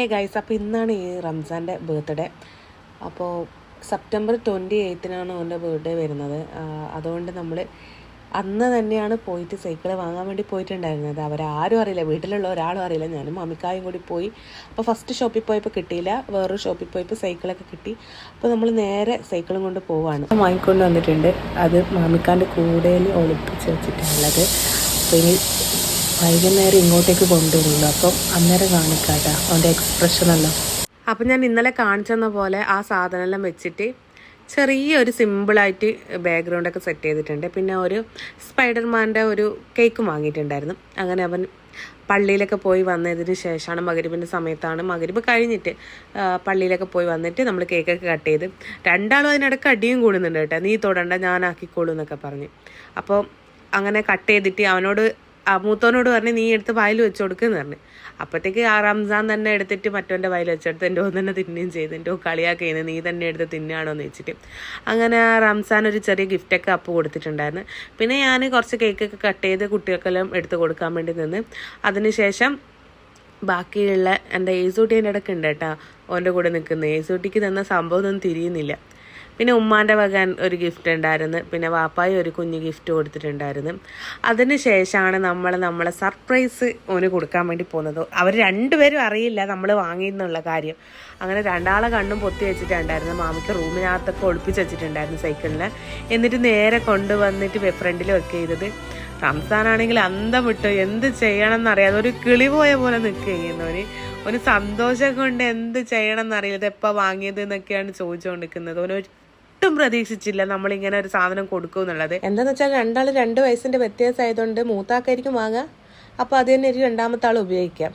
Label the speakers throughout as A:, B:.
A: Hey guys അപ്പോൾ ഇന്നാണ് ഈ റംസാന്റെ ബർത്ത്ഡേ അപ്പോൾ സെപ്റ്റംബർ ട്വന്റി എയ്ത്തിനാണ് അവന്റെ ബർത്ത്ഡേ വരുന്നത്. അതുകൊണ്ട് നമ്മൾ അന്ന് തന്നെയാണ് പോയിട്ട് സൈക്കിൾ വാങ്ങാൻ വേണ്ടി പോയിട്ടുണ്ടായിരുന്നത്. അവരാരും അറിയില്ല. വീട്ടിലുള്ള ഒരാളും അറിയില്ല. ഞാനും മമ്മിക്കായും കൂടി പോയി. അപ്പോൾ ഫസ്റ്റ് ഷോപ്പിൽ പോയപ്പോൾ കിട്ടിയില്ല. വേറൊരു ഷോപ്പിൽ പോയപ്പോൾ സൈക്കിളൊക്കെ കിട്ടി. അപ്പോൾ നമ്മൾ നേരെ സൈക്കിളും കൊണ്ട് പോവാണ്. വാങ്ങിക്കൊണ്ട് വന്നിട്ടുണ്ട്. അത് മാമിക്കാന്റെ കൂടെ ഒളിപ്പിച്ച് വെച്ചിട്ടുള്ളത്. അപ്പോൾ ഇനി വൈകുന്നേരം ഇങ്ങോട്ടേക്ക് കൊണ്ടുവരുള്ളൂ. അപ്പം അന്നേരം അവന്റെ അവന്റെ എല്ലാം. അപ്പം ഞാൻ ഇന്നലെ കാണിച്ചെന്ന പോലെ ആ സാധനമെല്ലാം വെച്ചിട്ട് ചെറിയൊരു സിമ്പിളായിട്ട് ബാക്ക്ഗ്രൗണ്ടൊക്കെ സെറ്റ് ചെയ്തിട്ടുണ്ട്. പിന്നെ ഒരു സ്പൈഡർമാന്റെ ഒരു കേക്കും വാങ്ങിയിട്ടുണ്ടായിരുന്നു. അങ്ങനെ അവൻ പള്ളിയിലൊക്കെ പോയി വന്നതിന് ശേഷമാണ് മകരിബിന്റെ സമയത്താണ് മകരിബ് കഴിഞ്ഞിട്ട് പള്ളിയിലൊക്കെ പോയി വന്നിട്ട് നമ്മൾ കേക്കൊക്കെ കട്ട് ചെയ്ത് രണ്ടാളും അതിനിടയ്ക്ക് അടിയും കൂടുന്നുണ്ട് കേട്ടോ. നീ തൊടണ്ട ഞാൻ ആക്കിക്കോളൂ എന്നൊക്കെ പറഞ്ഞ്. അപ്പോൾ അങ്ങനെ കട്ട് ചെയ്തിട്ട് അവനോട് മൂത്തോനോട് പറഞ്ഞ് നീ എടുത്ത് വായിൽ വെച്ച് കൊടുക്കുന്ന് പറഞ്ഞു. അപ്പോഴത്തേക്ക് ആ റംസാൻ തന്നെ എടുത്തിട്ട് മറ്റവന്റെ വായിൽ വെച്ചെടുത്ത് എന്റെ ഓൻ തന്നെ തിന്നുകയും ചെയ്ത് എന്റെ ഓ നീ തന്നെ എടുത്ത് തിന്നുകയാണോ എന്ന് വെച്ചിട്ട് അങ്ങനെ ആ റംസാൻ ഒരു ചെറിയ ഗിഫ്റ്റൊക്കെ അപ്പ് കൊടുത്തിട്ടുണ്ടായിരുന്നു. പിന്നെ ഞാൻ കുറച്ച് കേക്കൊക്കെ കട്ട് ചെയ്ത് കുട്ടികൾക്കെല്ലാം എടുത്ത് കൊടുക്കാൻ വേണ്ടി നിന്ന്. അതിനുശേഷം ബാക്കിയുള്ള എന്റെ ഏസൂട്ടി എന്റെ ഇടയ്ക്ക് ഉണ്ട് കേട്ടോ ഓന്റെ കൂടെ നിൽക്കുന്നത് ഏസൂട്ടിക്ക് തന്ന സംഭവം ഒന്നും തിരിയുന്നില്ല. പിന്നെ ഉമ്മാന്റെ വക ഒരു ഗിഫ്റ്റ് ഉണ്ടായിരുന്നു. പിന്നെ വാപ്പായി ഒരു കുഞ്ഞ് ഗിഫ്റ്റ് കൊടുത്തിട്ടുണ്ടായിരുന്നു. അതിന് ശേഷമാണ് നമ്മൾ നമ്മളെ സർപ്രൈസ് ഓന് കൊടുക്കാൻ വേണ്ടി പോകുന്നത്. അവർ രണ്ടുപേരും അറിയില്ല നമ്മൾ വാങ്ങിയെന്നുള്ള കാര്യം. അങ്ങനെ രണ്ടാളെ കണ്ണും പൊത്തി വെച്ചിട്ടുണ്ടായിരുന്നു. മാമിക്ക് റൂമിനകത്തൊക്കെ ഒളിപ്പിച്ച് വെച്ചിട്ടുണ്ടായിരുന്നു സൈക്കിളിൽ എന്നിട്ട് നേരെ കൊണ്ടുവന്നിട്ട് ഫ്രണ്ടിൽ വെക്ക് ചെയ്തത്. റംസാനാണെങ്കിൽ അന്തം വിട്ടു. എന്ത് ചെയ്യണം എന്നറിയാതെ ഒരു കിളി പോയ പോലെ നിൽക്കുക ചെയ്യുന്നവന് ഒരു സന്തോഷം കൊണ്ട് എന്ത് ചെയ്യണം എന്നറിയില്ല ഇത് എപ്പോൾ വാങ്ങിയത് എന്നൊക്കെയാണ് ചോദിച്ചുകൊണ്ടിരിക്കുന്നത്. ഓന് ഒട്ടും പ്രതീക്ഷിച്ചില്ല നമ്മൾ ഇങ്ങനെ ഒരു സാധനം കൊടുക്കും എന്നുള്ളത്. എന്താന്ന് വെച്ചാൽ രണ്ടാൾ രണ്ട് വയസ്സിന്റെ വ്യത്യാസമായതുകൊണ്ട് മൂത്താക്കായിരിക്കും വാങ്ങുക. അപ്പോൾ അത് തന്നെ ഒരു രണ്ടാമത്തെ ആൾ ഉപയോഗിക്കാം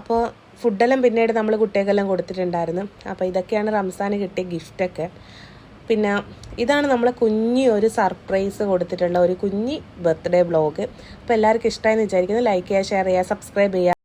A: അപ്പോൾ ഫുഡെല്ലാം പിന്നീട് നമ്മൾ കുട്ടികൾക്കെല്ലാം കൊടുത്തിട്ടുണ്ടായിരുന്നു. അപ്പോൾ ഇതൊക്കെയാണ് റംസാന് കിട്ടിയ ഗിഫ്റ്റൊക്കെ പിന്നെ ഇതാണ് നമ്മളെ കുഞ്ഞി ഒരു സർപ്രൈസ് കൊടുത്തിട്ടുള്ള ഒരു കുഞ്ഞി ബർത്ത്ഡേ ബ്ലോഗ് അപ്പോൾ എല്ലാവർക്കും ഇഷ്ടമായി വിചാരിക്കുന്നു. ലൈക്ക് ചെയ്യുക ഷെയർ ചെയ്യുക സബ്സ്ക്രൈബ് ചെയ്യുക.